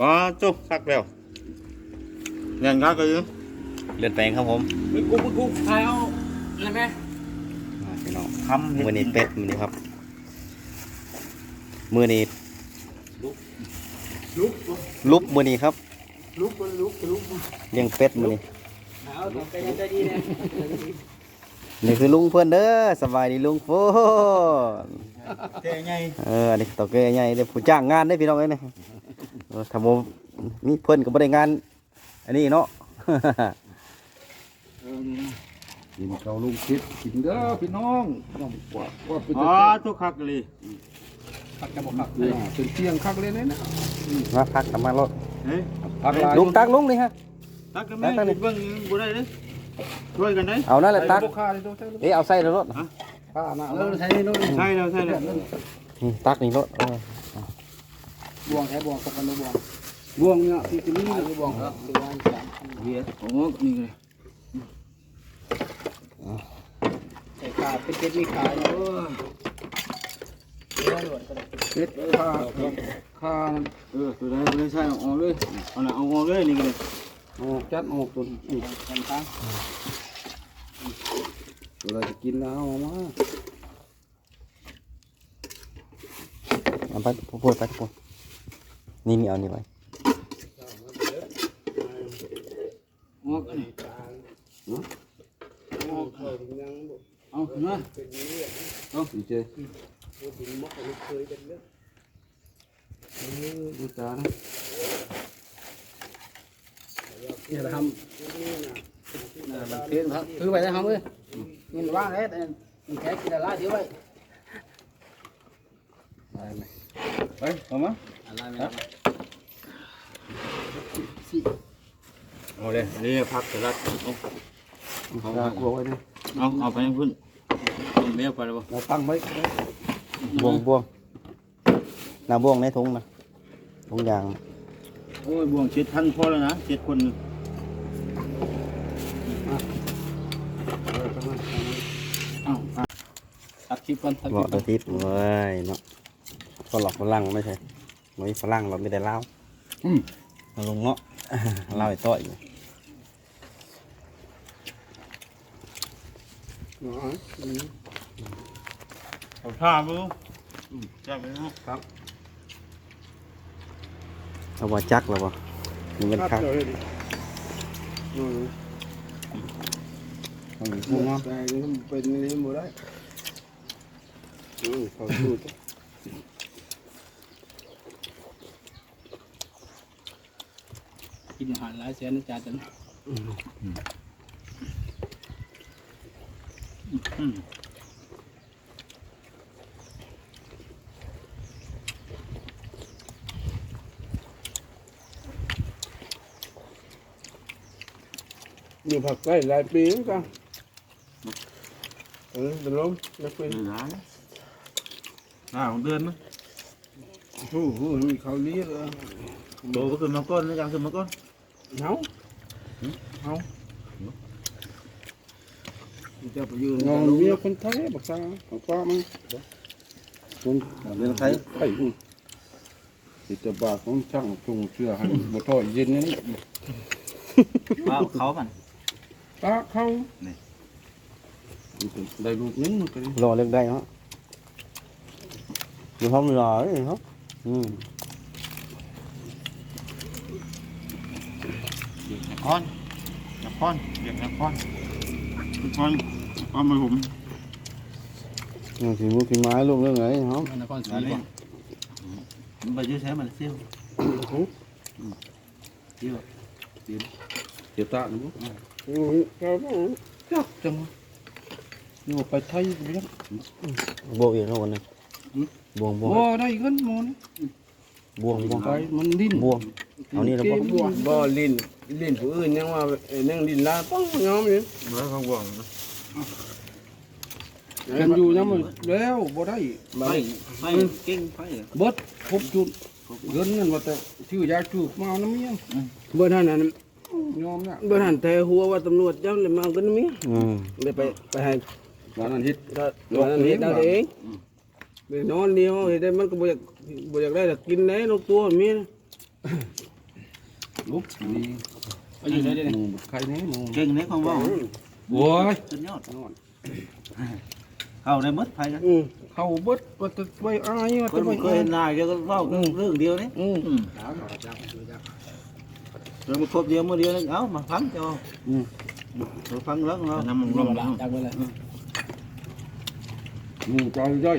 อ๋อจุกคักแล้วเงินคักก็อยู่เลือดแปลงครับผมมึงกูมึงกูถ่ายเอาอะไรไหมอ่าพี่น้องทำเห็ดมือนี้เป็ดมือนี้ครับ มือนี้ลุกลุบมือนี้ครับลุกลุกลุกเลี้ยงเป็ดมือนี้เอาต่อไปยังใจดีเนี่ยนี่คือลุงเพื่อนเด้อสบายดีลุงโฟนเจ๊ไงเอออันนี้ต่อเกยใหญ่เด้อผู้จ้างงานได้อพี่น้องเอ้ยนะเออถ้าบ่มีเพิ่นก็บ่ได้งาน อันนี้เนาะกินเขาลุงคิดกินเด้อพี่น้องน้องกว่าว่าเป็นอ๋อจุกคักเลยผักกระบอกผักเออเป็นเตียงคักเลยนะนะมาพักกลับมารถเฮ้ยพักหลายลุงตักลุงนี่ฮะตักกันไหมเบิ่งบ่ได้เด้อช่วยกันได้เอานั่นแหละตักใส่บ่ค่าเลยตัวใช่เลยเอ๊ะเอาใส่แล้วรถค่าหน้าเอเอาอใช้นู่นใช่แล้วใช่แล้วนี่ตักนี่รถเออ บ่วงแค่บ่วงสักกันบ่วงบ่วงเนี่ยที่จะมีถ่ายบ่วงครับสี่วันสามเบียดโอ้นี่เลยใส่ขาเป็นเป็ดมีขาเนาะเออเป็ดค่าค่าเออตัวใดตัวใดใช่เอาออกเลยเอาน่ะเอาออกเลยนี่ก็เลยออกจัดออกตัวอีกกันตั้งตัวอะไรจะกินแล้วเอามาเอาไปพูดไปพูด นี่นี่เอานี่ไว้ออกนี่เอาขึ้นมาดีเจดูตานะเนี่ยทำเทียนครับถือไปได้ทำเลยนี่ว่างเลยแต่แค่กินอะไรเดี๋ยวไปได้ไหมไปเอามาอะไรไหม เอาเลยนี่พักสลัดเอาเอาตากลัวไว้ดิเอาเอาไปให้พุ่นเอาเมียไปแล้วบ่เราตั้งไว้บวงบวงน้ำบวงในถุงนะถุงยางโอ้ยบ่วงเจ็ดพันพอแล้วนะเจ็ดคนอ้าวตัดคลิปก่อนตัดคเหลิมาะปตัวทิพย์เว้ยเนาะฝรั่งฝรั่งไม่ใช่ ไม่ฝรั่งเราไม่ได้เล่าอืมเอาลงเนาะเล่าไอ้ต้อยอยู่เอาผ้าบ่จับไปเนาะครับเอาว่าจักแล้วบ่นี่มันคักเอาอยู่พวกนั้นแต่นี่มันเป็นนี่หมดได้อืมเขาสู้จ้ะ กินอาหารหลายแสนนะจ๊ะจันอยู่ผักใกล้หลายปีเหมือนกันเออเป็นลมนักเป็นไม่ได้หน้าของเดือนนะโอ้โหมีเขาเลี้ยงเลยโตก็ขึ้นมาก้อนนะจังขึ้นมาก้อนเนาเอาจะคือมียคนไทยบักซาขอน คนเมียไทยไทยสิจะบาของช่างจงเชื่อให้บ่ทอดเย็นนี่เอาเขากันตาเขาได้ลูกนึงมันก็รอเลือกได้เนาะอยู่ห้องรอเลยครับอืมคอนนักคอนเด็กนักคอนนักคอนเอามาผมยังสิมุกินไม้ลูกเรื่องไหนครับนครศรีนี่บ่มันไปยืดใช้มันเซี่ยวเซี่ยวเสียตาหนูจักจังอยู่ไปไทยไปยังบวกอีกแล้ววันนึงบวงบวงบ่ได้เงินมอนบวงบวงไปมันดิ้นบวง เอานี่แล้วบ่บ่ลิ้นลิ้นผู้อื่นยังว่าเอ้ยนั่งลิ้นลาป้องยอมนี่เมื่อเขาบอกกันอยู่ยังมันแล้วบ่ได้ไฟไฟเก่งไฟเบิดครบจุดเงินเงินว่าแต่ชื่อยาจูบมาน้ำเมียบ่ทันนั้นยอมนะบ่ทันแต่หัวว่าตำรวจจับเลยมาเอากันมีอืมได้ไปไปให้วันนั้นฮิตถ้าวันนั้นเฮ็ดเอาเองไปนอนเดียวเฮ็ดได้มันก็บ่อยากบ่อยากได้แต่กินได้นกตัวมีนะ ลุกนี่ไปอยู่ได้เด้หมูใครนี่หมูเก่งในของเว่าโอ้ยสุดยอดเข้าได้หมดไผกันอืมเข้าเบิดว่าจะไปอายว่าคจะนไปเคยเห็นหน้าเกี่ยวกับเว้าเรื่องเดียวนี่อืมเรื่องมาครบเดียวมื้อเดียวนี่เอ้ามาฟังเจ้าเราฟังแล้วเนาะน้ำมันลงละจากไปเลยหมูใจย่อย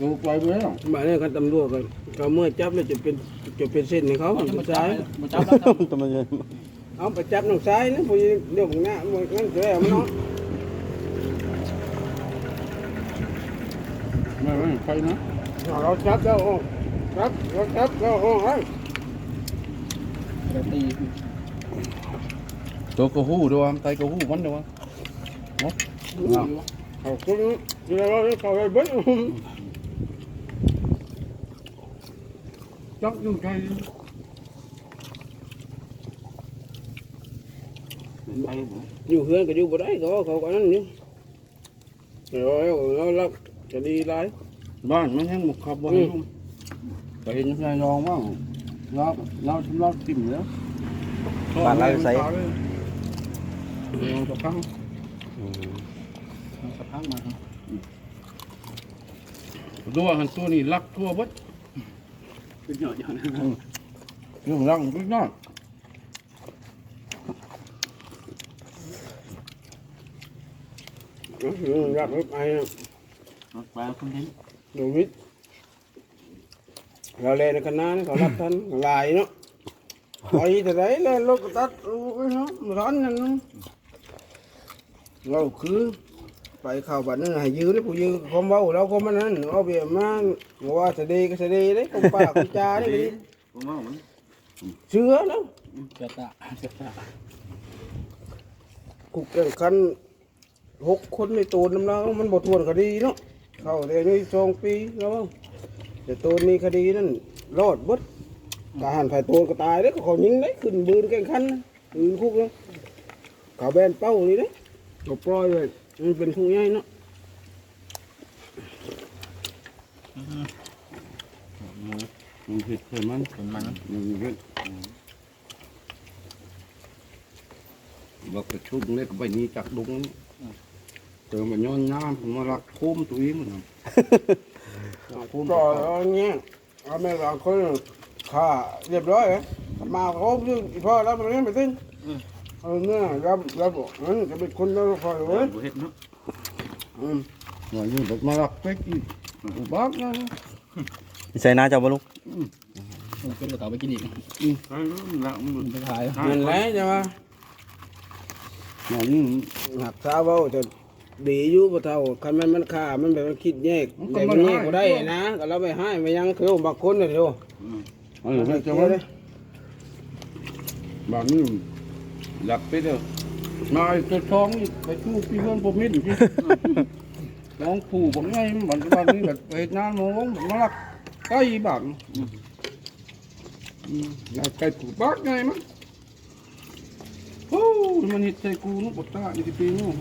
ดูไปไปแล้วบ้านนี้เขาตำรวจกันเขาเมื่อจับแล้วจะเป็น จะเป็นเส้นให้เขาเป็นซ้ายมาจับแล้วครับทำไมเนี่ยเอาไปจับน้องซ้ายนะพอเดี๋ยวผมหน้ามันนั่นเสียมันเนาะไม่ไม่ใครนะเราจับแล้วจับเราจับแล้วโอ้ยตีตัวกระหู้ด้วยไตกระหู้มันด้วยเขาคุณเดี๋ยวเราเขาไปเบิ้ล จักอยู่ใจอยู่เฮือนก็อยู่บ่ได้ก็เขาก็นั่นนี่เดี๋ยวเราเราจะดีไรบ้านมันยังหมกขับบ่ให้ลุงไปเห็นนายรองว่าเราเราทำเราติ่มแล้วบ้านเราใส่เราจะพังสะพังมาตัวหันตัวนี้รักทั่วเบิด เป็นหยอดหยอดเรื่องรักมันก็ยอดรับรถไอ้ไปคนเห็นดูวิทย์เราเล่นกันนานเขารับทันลายเนาะไปแต่ไหนเล่นรถก็ตัดโอ้ยเนาะร้อนนั่นเราคือ ไปเข้าบัดนั้นให้ยืนแล้วผู้ยืนความเว้าเราความมันนั้นเอาเบียมาว่าจะดีก็จะดีเด้ของปากของจานี่ก็ดีผมว่ามันเชื่อแล้วเกิดตาเกิดตากูแข่งขันหกคนในตัวน้ำเรามันบทวนคดีเนาะเข้าแต่นี่สองปีแล้วมั้งแต่ตัวนี้คดีนั่นรอดเบดทหารฝ่ายตัวก็ตายเด้อเขายิงได้ขึ้นบืนแข่งขันนะปืนคุกแล้วเขาแบนเป้านี่เด้ก็ปล่อยเลย มันเป็นผู้ใหญ่เนาะมันผิดเห็นมันเป็นมันมันเห็นบอกกระชุบเล็กใบนี้จากดุงเจอมันย้อนน้ำมารักโคมตัวเองมันก็เอาอย่างเงี้ยเอาแม่บางคนฆ่าเรียบร้อยมาครบพ่อรับมันไม่ไปซึ่ง เอาเนี่ยรับรับบอกนั่นจะเป็นคนเราคอยเว้ยบ่เฮ็ดเนาะอืมว่าอยู่แบบมารักเป็กอีกอุบัตินะใส่หน้าเจ้าบ่ลุงเป็นกระต่ายไปกินอีกไปละมันไปขายนั่นแหละใช่ไหมอย่างนี้หักเท้าเบาจะดีอยู่บ่เท่าคันมันมันฆ่ามันแบบมันคิดแยกแต่มันแยกบ่ได้นะก็เราไปให้ไปยังคือบางคนน่ะเดียวอันนี้จะว่าแบบนี้ หลับไปเด้อมาไอ้ตัวทองนี่ไปชู้พี่เพื่อนผมมิดพี่ น้องผู้ผมไงมันบ้านนี้แบบไปนานมองมาลักใกล้บ้านอยากไก่ผู้บ้านไงมั้งโอ้มันหิดใจกูนุบตาอีกปีนู้น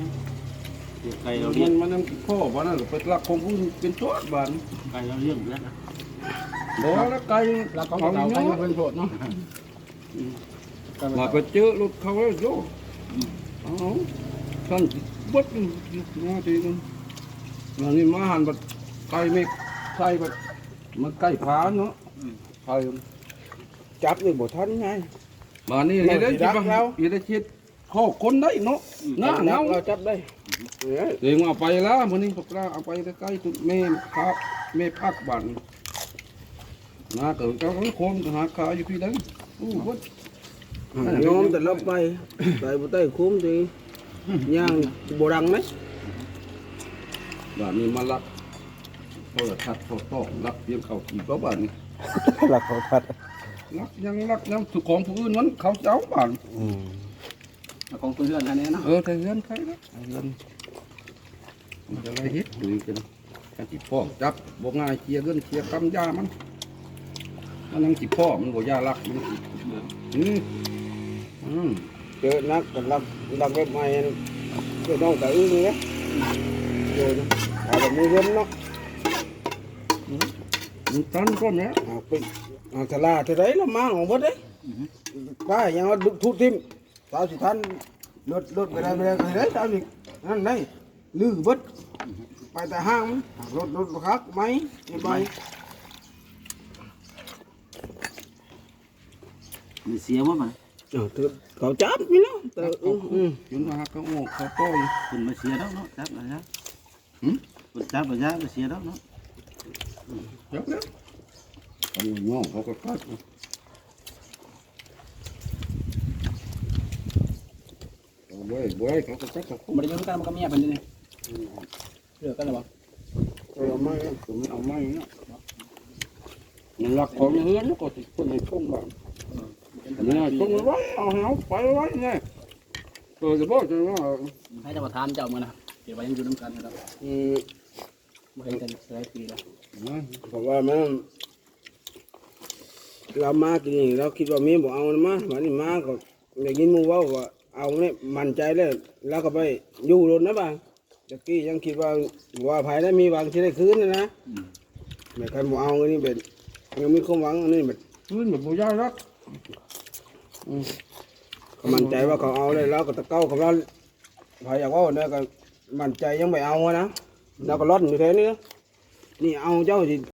ไก่เราเลี้มัยงนมันยังพ่อบ้านนั่นไปลักของผู้เป็นชดบ้านไก่เราเลี้ยงแล้วบ่แล้วไก่แล้วก็เขากระต่ายเนาะเป็นโผดเนาะ มาไปเจอรถเขาแล้วโยเอาท่านบดอยู่มาทีนึงแล้วนี่มาหันบัดไก่ไม่ใส่บัดมันไก่ผาเนาะไก่จับนี่บ่ทันไงมานี่นี่ได้จิบอีได้ชิดข้อคนได้เนาะหน้าเงาเราจับได้เอ้ยเดี๋ยวเอาไปแล้วมื้อนี้พวกเราเอาไปใกล้ๆตุแม่พักแม่พักบ้านนาเกิดเจ้าของคนก็หาขายอยู่พี่ได้อู้บด โยมแต่เราไปไปบ่ได้คุ้มทีย่างบ่ดังไหมบ้านนี้มาลักโทรทัศน์โทรต้องลักเพียงเขากี่ก็บ้านนี้หลักเขาพัดลักยังลักยังสุของผู้อื่นมันเขาเจ้าบ้านอืมของตัวเลื่อนอันนี้เนาะเออแต่เงินใครนะเงินมันจะอะไรเฮ็ดดูกันการที่พ่อจับบ่ง่ายเคลียร์เงินเคลียร์กำยามัน มันยังสิพ่อมันบ่ยาลักมันสิอืมอืม เจอนักก็รับรับเว็บใหม่ก็ต้องแต่อื้อเลยโยนเอาแบบมือเย็นเนาะ มันตันก็แม่ เอาไปเอาสลาเท่าไรละมาของบ่ได้ ป้ายังว่าทุบทิ่มสาวสิทันรถรถไปได้ไปได้ก็ได้สาวสินั่นได้ลื้อเบิดไปแต่ห้างมันรถรถบักคักไหมไม่ไป มีเสียว่ามัน เออถือเขาจับนี่เนาะแต่อืมอืม จนมาหักก็โอ้เขาโป้ย คุณมาเสียแล้วเนาะจับอะไรนะคุณจับอะไรนะมาเสียแล้วเนาะ เดี๋ยวเดี๋ยวตำ รวจน้องเขาก็คัดเอาไว้ไว้เขาก็คัดเขาผมไม่ได้ยุ่งกันมันก็เมียเป็นนี่เลือกกันหรอเอาไม่ก็ไม่เอาไม่ เนาะมันรักของเฮือนก็ติดคนในช่องบ้านเนี่ยช่องไว้เอาเอาไปไว้เนี่ยเปิดจะบอกจะว่าให้จะมาทานเจ้ามานะเดี๋ยวไปยังอยู่น้ำกันนะครับอืมไม่เห็นกันหลายปีแล้วเพราะว่ามันเรามากินนี่เราคิดว่ามีบอกเอามาวันนี้มาก็ได้ยินหมูเว่าว่าเอาเนี่ยมั่นใจแล้วแล้วก็ไปอยู่รถนะบ้างตะกี้ยังคิดว่าว่าภายได้มีหวังที่ได้คืนนะนะไม่ใครบอกเอาอันนี้เป็นยังมีความหวังอันนี้แบบพื้นแบบบุญยารัก ก็มั่นใจว่าเขาเอาเลยแล้วก็ตะเก้าเขาว่าพายอยากว่าเนี่ยก็มั่นใจยังไม่เอาอะนะแล้วก็ร่อนอยู่แค่นี้นะนี่เอาเจ้าสิ